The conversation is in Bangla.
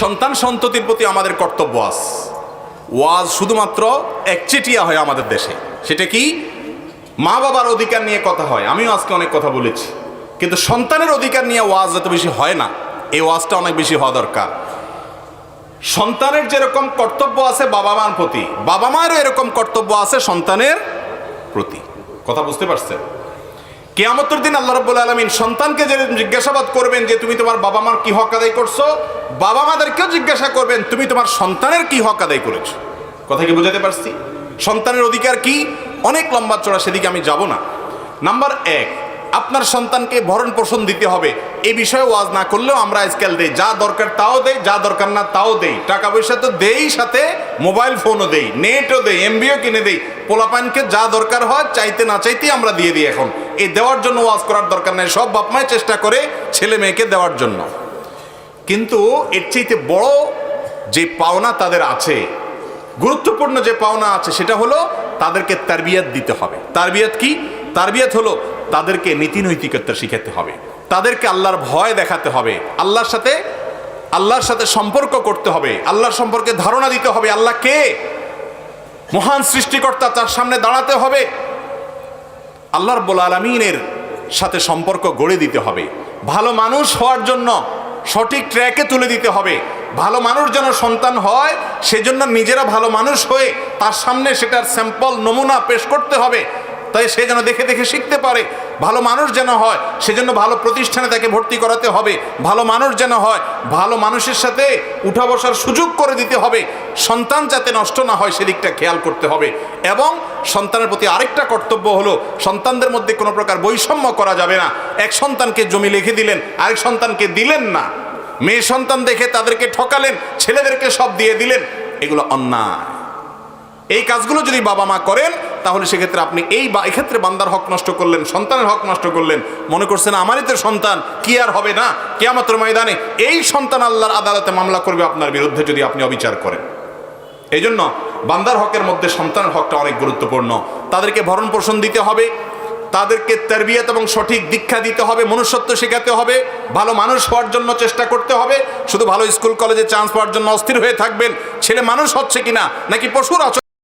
সন্তান সন্ততির প্রতি আমাদের কর্তব্য আছে ওয়াজ শুধুমাত্র একচেটিয়া হয় আমাদের দেশে। সেটা কি? মা বাবার অধিকার নিয়ে কথা হয়। আমিও আজকে অনেক কথা বলেছি। কিন্তু সন্তানের অধিকার নিয়ে ওয়াজ এত বেশি হয় না। এই ওয়াজটা অনেক বেশি হওয়া দরকার। সন্তানের যেরকম কর্তব্য আছে বাবা মার প্রতি, বাবা মায়েরও এরকম কর্তব্য আছে সন্তানের প্রতি। কথা বুঝতে পারছেন? কেয়ামতের দিন আল্লাহ রাব্বুল আলামিন সন্তানকে যে জিজ্ঞাসাবাদ করবেন যে তুমি তোমার বাবা মার কি হক আদায় করছ, বাবা মাদেরকেও জিজ্ঞাসা করবেন, তুমি তোমার সন্তানের কি হক আদায় করেছ? কথা কি বোঝাতে পারছি? সন্তানের অধিকার কি? অনেক লম্বা চড়া, সেদিকে আমি যাব না। নাম্বার এক, আপনার সন্তানকে ভরণ পোষণ দিতে হবে। এই বিষয়ে ওয়াজ না করলেও আমরা আজকাল দেই। যা দরকার তাও দেই, যা দরকার না তাও দেই। টাকা পয়সা তো দেই সাথে, মোবাইল ফোনও দেই, নেটও দেই, এমবিও কিনে দেই। পোলাপানকে যা দরকার হয়, চাইতে না চাইতেই আমরা দিয়ে দিই এখন। এই দেওয়ার জন্য ওয়াজ করার দরকার নাই। সব বাপ মায় চেষ্টা করে ছেলে মেয়েকে দেওয়ার জন্য। কিন্তু এর চাইতে বড় যে পাওনা তাদের আছে, গুরুত্বপূর্ণ যে পাওনা আছে, সেটা হলো তাদেরকে তারবিয়াত দিতে হবে। তারবিয়াত কি? তারবিয়াত হলো তাদেরকে নীতি নৈতিকতা শিখাতে হবে। তাদেরকে আল্লাহর ভয় দেখাতে হবে। আল্লাহর সাথে আল্লাহর সাথে সম্পর্ক করতে হবে। আল্লাহর সম্পর্কে ধারণা দিতে হবে। আল্লাহ কে? মহান সৃষ্টিকর্তা তার সামনে দাঁড়াতে হবে। আল্লাহর রব্বুল আলমিনের সাথে সম্পর্ক গড়ে দিতে হবে। ভালো মানুষ হওয়ার জন্য সঠিক ট্র্যাকে তুলে দিতে হবে। ভালো মানুষ যেন সন্তান হয়, সেজন্য নিজেরা ভালো মানুষ হয়ে তার সামনে সেটার স্যাম্পল, নমুনা পেশ করতে হবে। তাই সে যেন দেখে দেখে শিখতে পারে, ভালো মানুষ যেন হয়, সেজন্য ভালো প্রতিষ্ঠানে তাকে ভর্তি করাতে হবে, ভালো মানুষ যেন হয়, ভালো মানুষের সাথে উঠা বসার সুযোগ করে দিতে হবে, সন্তান যাতে নষ্ট না হয় সেদিকটা খেয়াল করতে হবে এবং সন্তানের প্রতি আরেকটা কর্তব্য হলো, সন্তানদের মধ্যে কোনো প্রকার বৈষম্য করা যাবে না, এক সন্তানকে জমি লিখে দিলেন, আরেক সন্তানকে দিলেন না, মেয়ে সন্তান দেখে তাদেরকে ঠকালেন, ছেলেদেরকে সব দিয়ে দিলেন, এগুলো অন্যায়। এই কাজগুলো যদি বাবা মা করেন তাহলে সেক্ষেত্রে আপনি এই বা এক্ষেত্রে বান্দার হক নষ্ট করলেন, সন্তানের হক নষ্ট করলেন। মনে করছেন আমারই তো সন্তান, কি আর হবে না? কেয়ামত ময়দানে এই সন্তান আল্লাহর আদালতে মামলা করবে আপনার বিরুদ্ধে যদি আপনি অবিচার করেন। এই জন্য বান্দার হকের মধ্যে সন্তানের হকটা অনেক গুরুত্বপূর্ণ। তাদেরকে ভরণ পোষণ দিতে হবে, তাদেরকে তারবিয়াত এবং সঠিক দীক্ষা দিতে হবে, মনুষ্যত্ব শেখাতে হবে, ভালো মানুষ হওয়ার জন্য চেষ্টা করতে হবে, শুধু ভালো স্কুল, কলেজে চান্স পাওয়ার জন্য অস্থির হয়ে থাকবেন, ছেলে মানুষ হচ্ছে কিনা, নাকি পশুর